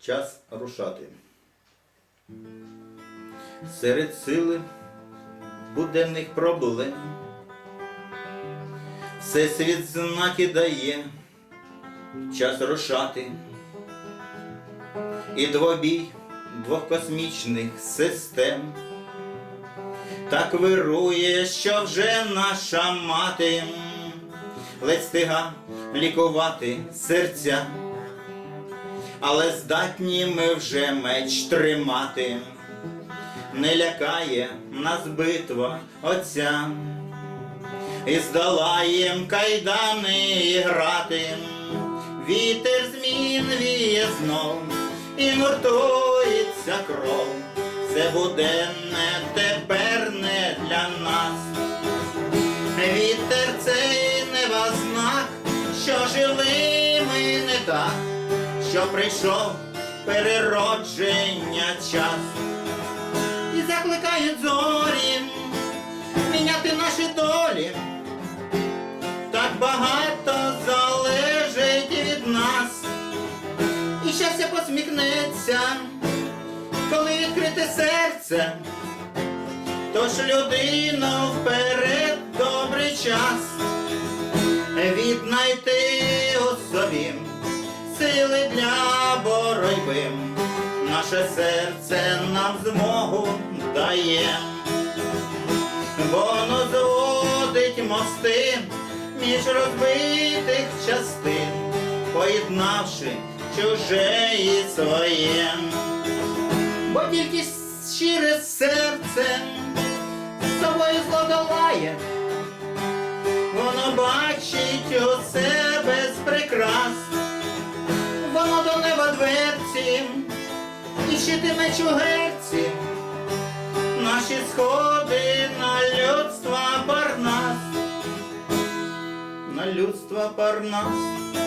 час рушати. Серед сили буденних проблем Всесвіт знаки дає час рушати. І двобій двох космічних систем так вирує, що вже наша мати ледь стига лікувати серця, але здатні ми вже меч тримати, не лякає нас битва отця, і здолаєм кайдани і грати, вітер змін віє знов, і нуртується кров, все буденне тепер не для нас. Вітер цей неба знак, що жили ми не так, що прийшов переродження час. І закликають зорі міняти наші долі. Так багато залежить від нас. І щастя посміхнеться, коли відкрите серце. Тож людино вперед добрий час віднайти сили для боротьби. Наше серце нам змогу дає, воно зводить мости між розбитих частин, поєднавши чуже і своє. Бо тільки щире серце з собою зло долає, воно бачить усе без прикрас, і щитиме чугерці, наші сходи на людства парнас, на людства парнас.